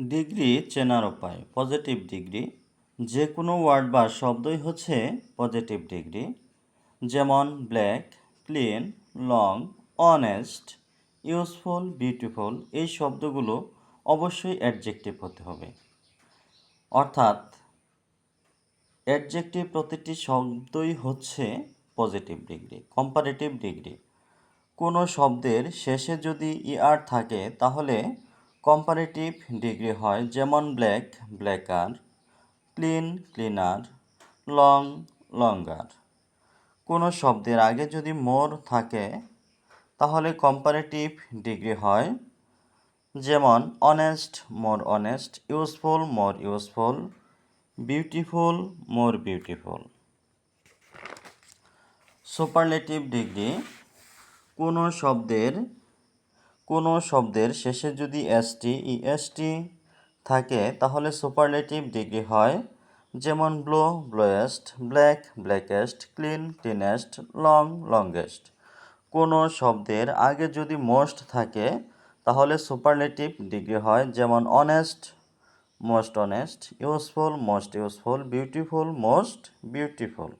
Degree চেনার উপায়, positive degree. যে কোনো ওয়ার্ড বা শব্দই হচ্ছে পজিটিভ ডিগ্রি। যেমন, black clean long, honest, useful, beautiful, এই শব্দগুলো অবশ্যই অ্যাডজেক্টিভ হতে হবে। অর্থাৎ, অ্যাডজেক্টিভ প্রতিটি শব্দই হচ্ছে পজিটিভ ডিগ্রি, কম্পারেটিভ ডিগ্রি। কোনো শব্দের শেষে যদি ইআর থাকে, তাহলে কম্পারেটিভ ডিগ্রি হয়, যেমন black blacker clean cleaner long longer কোনো শব্দের আগে যদি মোর থাকে, তাহলে কম্পারেটিভ ডিগ্রি হয়, যেমন honest more honest useful more useful beautiful more beautiful superlative degree কোনো শব্দের কোনো শব্দের শেষে যদি এসটি ইএসটি থাকে, তাহলে সুপারলেটিভ ডিগ্রি হয়, যেমন blow blowest black blackest clean cleanest long longest কোনো শব্দের আগে যদি মোস্ট থাকে, তাহলে সুপারলেটিভ ডিগ্রি হয়, যেমন honest most honest useful most useful beautiful most beautiful